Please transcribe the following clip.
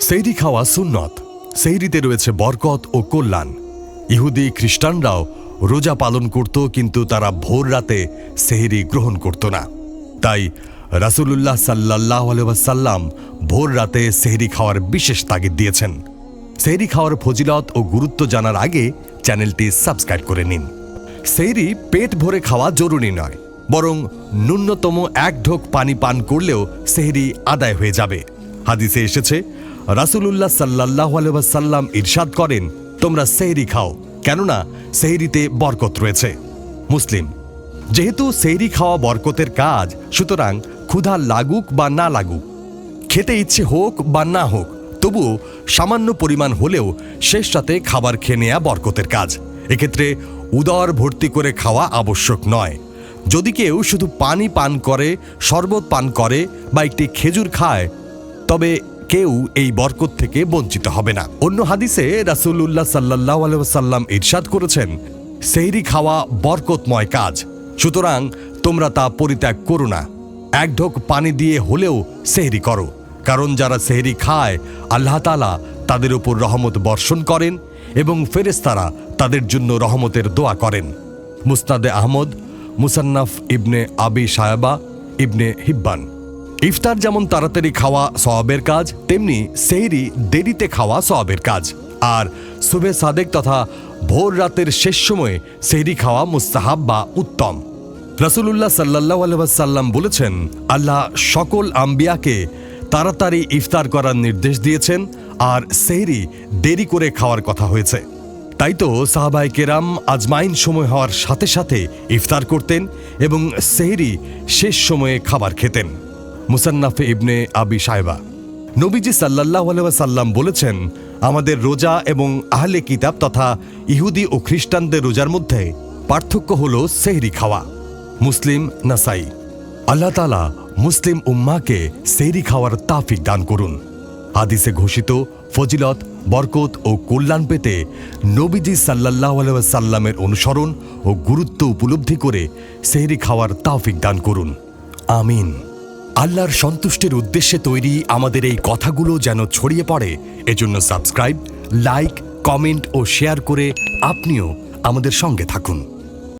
সেইরি খাওয়া সুন্নত। সেইরিতে রয়েছে বরকত ও কল্যাণ। ইহুদি খ্রিস্টানরাও রোজা পালন করত, কিন্তু তারা ভোর রাতে সেহরি গ্রহণ করত না। তাই রাসূলুল্লাহ সাল্লাহ সাল্লাম ভোর রাতে সেহরি খাওয়ার বিশেষ তাগিদ দিয়েছেন। সেহরি খাওয়ার ফজিলত ও গুরুত্ব জানার আগে চ্যানেলটি সাবস্ক্রাইব করে নিন। সেইরি পেট ভরে খাওয়া জরুরি নয়। বরং ন্যূনতম এক ঢোক পানি পান করলেও সেহরি আদায় হয়ে যাবে। হাদিসে এসেছে, রাসূলুল্লাহ সাল্লাহ সাল্লাম ইরশাদ করেন, তোমরা সেহরি খাও। কেননা সেহরিতে বরকত রয়েছে। মুসলিম, যেহেতু সেহরি খাওয়া বরকতের কাজ, সুতরাং ক্ষুধা লাগুক বা না লাগুক, খেতে ইচ্ছে হোক বা না হোক, তবুও সামান্য পরিমাণ হলেও শেষ রাতে খাবার খেয়ে নেয়া বরকতের কাজ। এক্ষেত্রে উদর ভর্তি করে খাওয়া আবশ্যক নয়। যদি কেউ শুধু পানি পান করে, শরবত পান করে বা একটি খেজুর খায়, তবে কেউ এই বরকত থেকে বঞ্চিত হবে না। অন্য হাদিসে রাসূলুল্লাহ সাল্লাহ সাল্লাম ইরশাদ করেছেন, সেহরি খাওয়া বরকতময় কাজ, সুতরাং তোমরা তা পরিত্যাগ করো না। এক ঢোক পানি দিয়ে হলেও সেহরি করো, কারণ যারা সেহরি খায়, আল্লাহ তালা তাদের উপর রহমত বর্ষণ করেন এবং ফেরেস্তারা তাদের জন্য রহমতের দোয়া করেন। মুস্তাদে আহমদ মুসান্নাফ ইবনে আবি সায়াবা ইবনে হিব্বান। ইফতার যেমন তাড়াতাড়ি খাওয়া সওয়াবের কাজ, তেমনি সেহরি দেরিতে খাওয়া সওয়াবের কাজ। আর সুবে সাদেক তথা ভোর রাতের শেষ সময়ে সেহরি খাওয়া মুস্তাহাব বা উত্তম। রাসূলুল্লাহ সাল্লাহ আলহাম বলেছেন, আল্লাহ সকল আম্বিয়াকে তাড়াতাড়ি ইফতার করার নির্দেশ দিয়েছেন, আর সেহরি দেরি করে খাওয়ার কথা হয়েছে। তাই তো সাহাবাই কেরাম আজমাইন সময় হওয়ার সাথে সাথে ইফতার করতেন এবং সেহরি শেষ সময়ে খাবার খেতেন। মুসান্নাফে ইবনে আবি সাহেবা নবীজি সাল্লাহ সাল্লাম বলেছেন, আমাদের রোজা এবং আহলে কিতাব তথা ইহুদি ও খ্রিস্টানদের রোজার মধ্যে পার্থক্য হল সেহরি খাওয়া। মুসলিম, নাসাই। আল্লাহ তালা মুসলিম উম্মাকে সেহরি খাওয়ার তাফিক দান করুন। হাদিসে ঘোষিত ফজিলত, বরকত ও কল্যাণ পেতে নবীজি সাল্লাহ সাল্লামের অনুসরণ ও গুরুত্ব উপলব্ধি করে সেহরি খাওয়ার তাফিক দান করুন। আমিন। আল্লাহর সন্তুষ্টির উদ্দেশ্যে তৈরি আমাদের এই কথাগুলো যেন ছড়িয়ে পড়ে, এজন্য সাবস্ক্রাইব, লাইক, কমেন্ট ও শেয়ার করে আপনিও আমাদের সঙ্গে থাকুন।